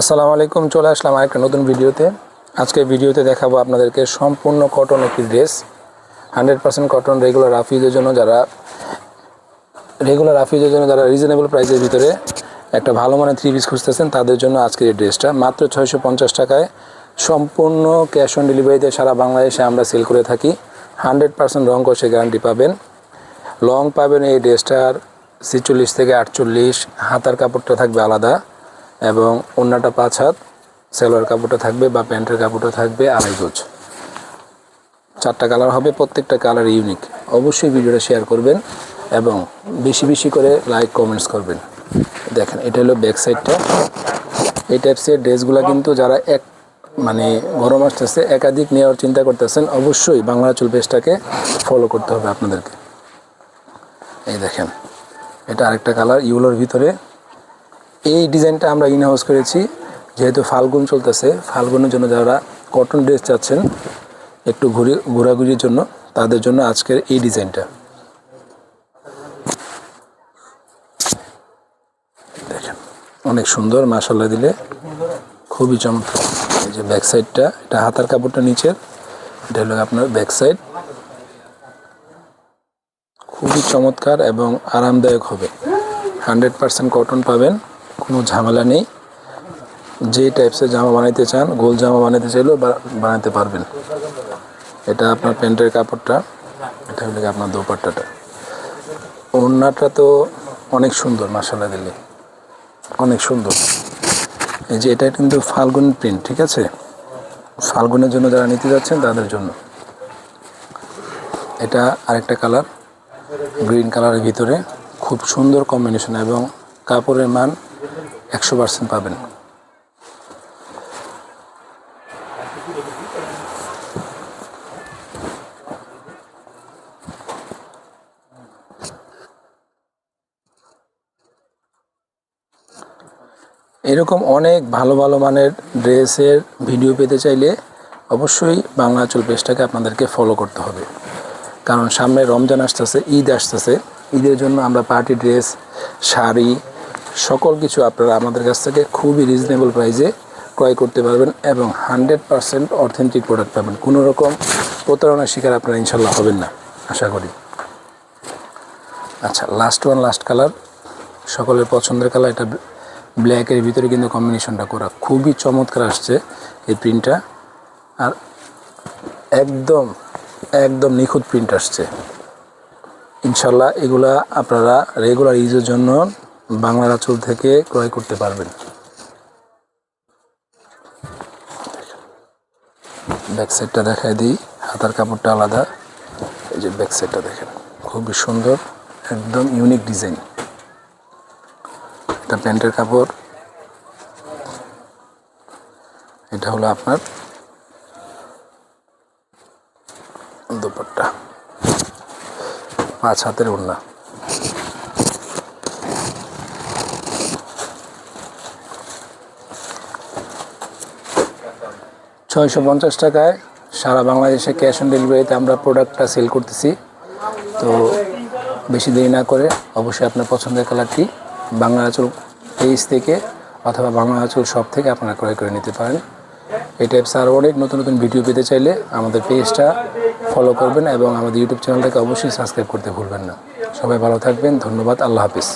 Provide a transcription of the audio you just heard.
আসসালামু আলাইকুম, চলে আসলাম আরেকটা নতুন ভিডিওতে। আজকে ভিডিওতে দেখাবো আপনাদেরকে সম্পূর্ণ কটন একটি dress hundred percent cotton regular রাফিজের জন্য যারা রেগুলার রাফিজের জন্য যারা রিজনেবল প্রাইসের ভিতরে একটা ভালো মানের থ্রি পিস খুঁজতেছেন, তাদের জন্য আজকের এই ড্রেসটা মাত্র ছয়শো পঞ্চাশ টাকায় সম্পূর্ণ ক্যাশ অন ডেলিভারিতে সারা বাংলাদেশে আমরা সেল করে থাকি। হান্ড্রেড পার্সেন্ট রং কষে গ্যারান্টি পাবেন। লং পাবেন এই ড্রেসটার ছিচল্লিশ থেকে আটচল্লিশ। হাতার কাপড়টা থাকবে আলাদা। এবং অন্যটা পাঁচ হাত, সেলোয়ার কাপড়টা থাকবে বা প্যান্টের কাপড়টা থাকবে আড়াই গোজ। চারটা কালার হবে, প্রত্যেকটা কালার ইউনিক অবশ্যই ভিডিওটা শেয়ার করবেন এবং বেশি বেশি করে লাইক কমেন্টস করবেন। দেখেন, এটা হলো ব্যাক সাইডটা এই টাইপসের ড্রেসগুলো কিন্তু যারা এক মানে গরম আসতেছে, একাধিক নেওয়ার চিন্তা করতেছেন, অবশ্যই বাংলা চুল পেজটাকে ফলো করতে হবে আপনাদেরকে। এই দেখেন, এটা আরেকটা কালার, ইউলোর ভিতরে। এই ডিজাইনটা আমরা ইন হাউস করেছি, যেহেতু ফাল্গুন চলতেছে, ফাল্গুনের জন্য যারা কটন ড্রেস চাচ্ছেন, একটু ঘুরে, ঘোরাঘুরির জন্য, তাদের জন্য আজকের এই ডিজাইনটা। দেখেন, অনেক সুন্দর মাসাল্লা দিলে। খুবই চমৎকার। এই যে ব্যাক সাইডটা এটা হাতার কাপড়টা নিচের, এটা হলো আপনার ব্যাক সাইড খুবই চমৎকার এবং আরামদায়ক হবে। হান্ড্রেড পার্সেন্ট কটন পাবেন। কোনো ঝামেলা নেই। যে টাইপসের জামা বানাইতে চান, গোল জামা বানাইতে চাইলেও বানাতে পারবেন। এটা আপনার প্যান্টের কাপড়টা, এটা হলো আপনার দোপাট্টাটা। ওড়নাটা তো অনেক সুন্দর মাসালা দিলে অনেক সুন্দর। এই যে এটা কিন্তু ফাল্গুন প্রিন্ট ঠিক আছে? ফাল্গুনের জন্য যারা নিতে যাচ্ছেন, তাদের জন্য। এটা আরেকটা কালার, গ্রিন কালারের ভিতরে। খুব সুন্দর কম্বিনেশন এবং কাপড়ের মান একশো পার্সেন্ট পাবেন। এরকম অনেক ভালো ভালো মানের ড্রেসের ভিডিও পেতে চাইলে অবশ্যই বাংলা চুল পেজটাকে আপনাদেরকে ফলো করতে হবে। কারণ সামনে রমজান আসতেছে, ঈদ আসতেছে। ঈদের জন্য আমরা পার্টি ড্রেস শাড়ি সকল কিছু আপনারা আমাদের কাছ থেকে খুবই রিজনেবল প্রাইসে ক্রয় করতে পারবেন এবং হান্ড্রেড পারসেন্ট অথেন্টিক প্রোডাক্ট পাবেন। কোনো রকম প্রতারণার শিকার আপনারা ইনশাল্লাহ হবেন না, আশা করি। আচ্ছা লাস্ট ওয়ান লাস্ট কালার সকলের পছন্দের কালার এটা ব্ল্যাকের ভিতরে কিন্তু কম্বিনেশনটা করা খুবই চমৎকার আসছে এই প্রিন্টটা আর একদম একদম নিখুঁত প্রিন্ট আসছে। ইনশাল্লাহ এগুলা আপনারা রেগুলার ইউজের জন্য বাংলার আঁচল থেকে ক্রয় করতে পারবেন। ব্যাক সাইডটা দেখাই দিই, হাতার কাপড়টা আলাদা। এই যে ব্যাক সাইডটা দেখেন, খুবই সুন্দর, একদম ইউনিক ডিজাইন। এটা প্যান্টের কাপড়। এটা হলো আপনার দুপাট্টা। পাঁচ হাতের ওড়না। ছয়শো পঞ্চাশ টাকায় সারা বাংলাদেশে ক্যাশ অন ডেলিভারিতে আমরা প্রোডাক্টটা সেল করতেছি। তো বেশি দেরি না করে অবশ্যই আপনার পছন্দের কালারটি বাংলা আঁচল পেজ থেকে অথবা বাংলা আঁচল শপ থেকে আপনারা ক্রয় করে নিতে পারেন। এই টাইপস আরও অনেক নতুন নতুন ভিডিও পেতে চাইলে আমাদের পেজটা ফলো করবেন এবং আমাদের ইউটিউব চ্যানেলটাকে অবশ্যই সাবস্ক্রাইব করতে ভুলবেন না। সবাই ভালো থাকবেন, ধন্যবাদ, আল্লাহ হাফিজ।